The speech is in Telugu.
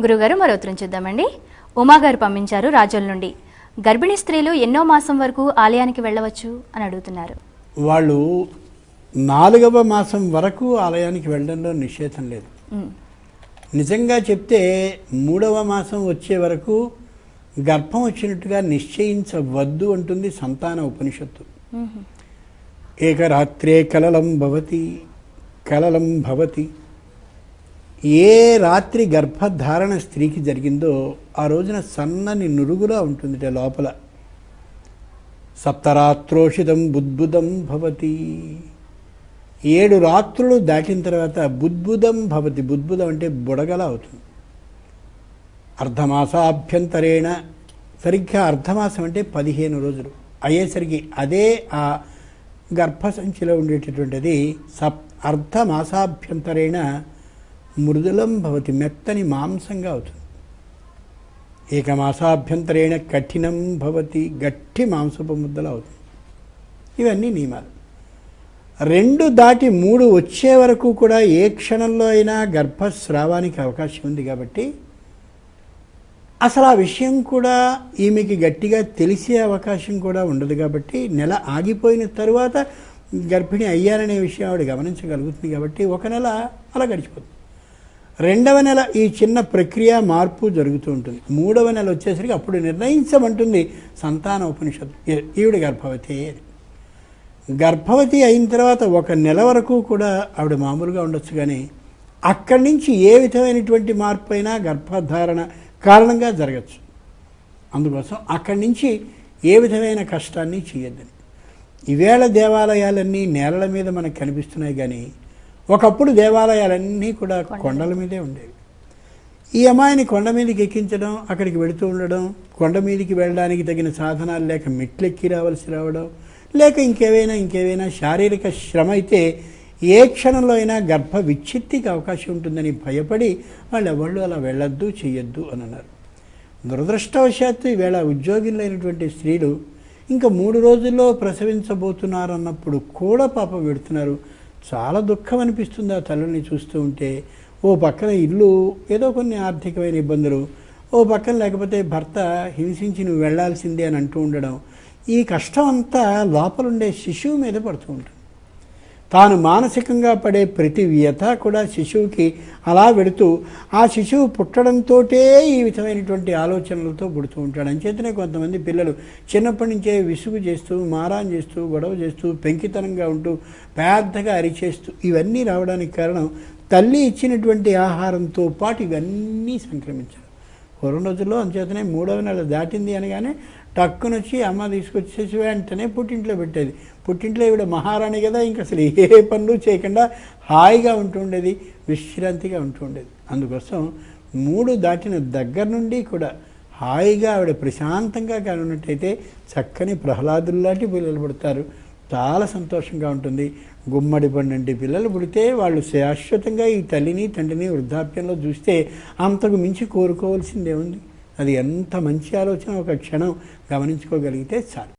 గురుగారు మరో ఉత్తరం చూద్దామండి. ఉమా గారు పంపించారు రాజోల్ నుండి. గర్భిణీ స్త్రీలు ఎన్నో మాసం వరకు ఆలయానికి వెళ్ళవచ్చు అని అడుగుతున్నారు. వాళ్ళు నాలుగవ మాసం వరకు ఆలయానికి వెళ్ళడంలో నిషేధం లేదు. నిజంగా చెప్తే మూడవ మాసం వచ్చే వరకు గర్భం వచ్చినట్టుగా నిశ్చయించవద్దు అంటుంది సంతాన ఉపనిషత్తు. ఏకరాత్రే కలలం భవతి కలలం భవతి. ఏ రాత్రి గర్భధారణ స్త్రీకి జరిగిందో ఆ రోజున సన్నని నురుగులా ఉంటుంది లోపల. సప్తరాత్రోషితం బుద్బుదం భవతి. ఏడు రాత్రులు దాటిన తర్వాత బుద్బుదం భవతి. బుద్బుదం అంటే బుడగల అవుతుంది. అర్ధమాసాభ్యంతరేణ. సరిగ్గా అర్ధమాసం అంటే పదిహేను రోజులు. అయ్యేసరికి అదే ఆ గర్భసంచిలో ఉండేటటువంటిది సప్ అర్ధమాసాభ్యంతరేణ మృదులం భవతి మెత్తని మాంసంగా అవుతుంది. ఏకమాసాభ్యంతరేణ కఠినం భవతి గట్టి మాంసపు ముద్దలు అవుతుంది. ఇవన్నీ నియమాలు. రెండు దాటి మూడు వచ్చే వరకు కూడా ఏ క్షణంలో అయినా గర్భస్రావానికి అవకాశం ఉంది కాబట్టి అసలు ఆ విషయం కూడా ఈమెకి గట్టిగా తెలిసే అవకాశం కూడా ఉండదు కాబట్టి నెల ఆగిపోయిన తరువాత గర్భిణి అయ్యారనే విషయం ఆవిడ గమనించగలుగుతుంది కాబట్టి ఒక నెల అలా గడిచిపోతుంది. రెండవ నెల ఈ చిన్న ప్రక్రియ మార్పు జరుగుతూ ఉంటుంది. మూడవ నెల వచ్చేసరికి అప్పుడు నిర్ణయించమంటుంది సంతాన ఉపనిషత్తు. ఈవిడ గర్భవతి గర్భవతి అయిన తర్వాత ఒక నెల వరకు కూడా ఆవిడ మామూలుగా ఉండొచ్చు కానీ అక్కడి నుంచి ఏ విధమైనటువంటి మార్పు అయినా గర్భధారణ కారణంగా జరగచ్చు. అందుకోసం అక్కడి నుంచి ఏ విధమైన కష్టాన్ని చేయొద్దని. ఈవేళ దేవాలయాలన్నీ నేలల మీద మనకు కనిపిస్తున్నాయి కానీ ఒకప్పుడు దేవాలయాలన్నీ కూడా కొండల మీదే ఉండేవి. ఈ అమ్మాయిని కొండ మీదకి ఎక్కించడం అక్కడికి వెళుతూ ఉండడం కొండ మీదకి వెళ్ళడానికి తగిన సాధనాలు లేక మెట్లెక్కి రావాల్సి రావడం లేక ఇంకేవైనా ఇంకేవైనా శారీరక శ్రమ అయితే ఏ క్షణంలో అయినా గర్భ విచ్ఛిత్తికి అవకాశం ఉంటుందని భయపడి వాళ్ళు ఎవళ్ళు అలా వెళ్ళొద్దు చేయొద్దు అని అన్నారు. దురదృష్టవశాత్తు ఈవేళ ఉద్యోగులైనటువంటి స్త్రీలు ఇంకా మూడు రోజుల్లో ప్రసవించబోతున్నారన్నప్పుడు కూడా పాప పెడుతున్నారు. చాలా దుఃఖం అనిపిస్తుంది ఆ తల్లుల్ని చూస్తూ ఉంటే. ఓ పక్కన ఇల్లు ఏదో కొన్ని ఆర్థికమైన ఇబ్బందులు. ఓ పక్కన లేకపోతే భర్త హింసించి నువ్వు వెళ్ళాల్సిందే అని అంటూ ఉండడం. ఈ కష్టం అంతా లోపలుండే శిశువు మీద పడుతూ ఉంటుంది. తాను మానసికంగా పడే ప్రతి వ్యత కూడా శిశువుకి అలా వెడుతూ ఆ శిశువు పుట్టడంతో ఈ విధమైనటువంటి ఆలోచనలతో పుడుతూ ఉంటాడు. అంచేతనే కొంతమంది పిల్లలు చిన్నప్పటి నుంచే విసుగు చేస్తూ మారాన్ చేస్తూ గొడవ చేస్తూ పెంకితనంగా ఉంటూ పెద్దగా అరిచేస్తూ ఇవన్నీ రావడానికి కారణం తల్లి ఇచ్చినటువంటి ఆహారంతో పాటు ఇవన్నీ సంక్రమించారు పూర్వం రోజుల్లో అంచేతనే మూడవ నెల దాటింది అనగానే టక్కునొచ్చి అమ్మ తీసుకొచ్చేసి వెంటనే పుట్టింట్లో పెట్టేది. పుట్టింట్లో ఈవిడ మహారాణి కదా ఇంక అసలు ఏ పనులు చేయకుండా హాయిగా ఉంటుండేది విశ్రాంతిగా ఉంటుండేది. అందుకోసం మూడు దాటిన దగ్గర నుండి కూడా హాయిగా ఆవిడ ప్రశాంతంగా కానున్నట్టయితే చక్కని ప్రహ్లాదుల్లాంటి పిల్లలు పుడతారు. చాలా సంతోషంగా ఉంటుంది. గుమ్మడి పండంటి పిల్లలు పుడితే వాళ్ళు శాశ్వతంగా ఈ తల్లిని తండ్రిని వృద్ధాప్యంలో చూస్తే అంతకు మించి కోరుకోవాల్సిందేముంది? అది ఎంత మంచి ఆలోచన ఒక క్షణం గమనించుకోగలిగితే చాలు.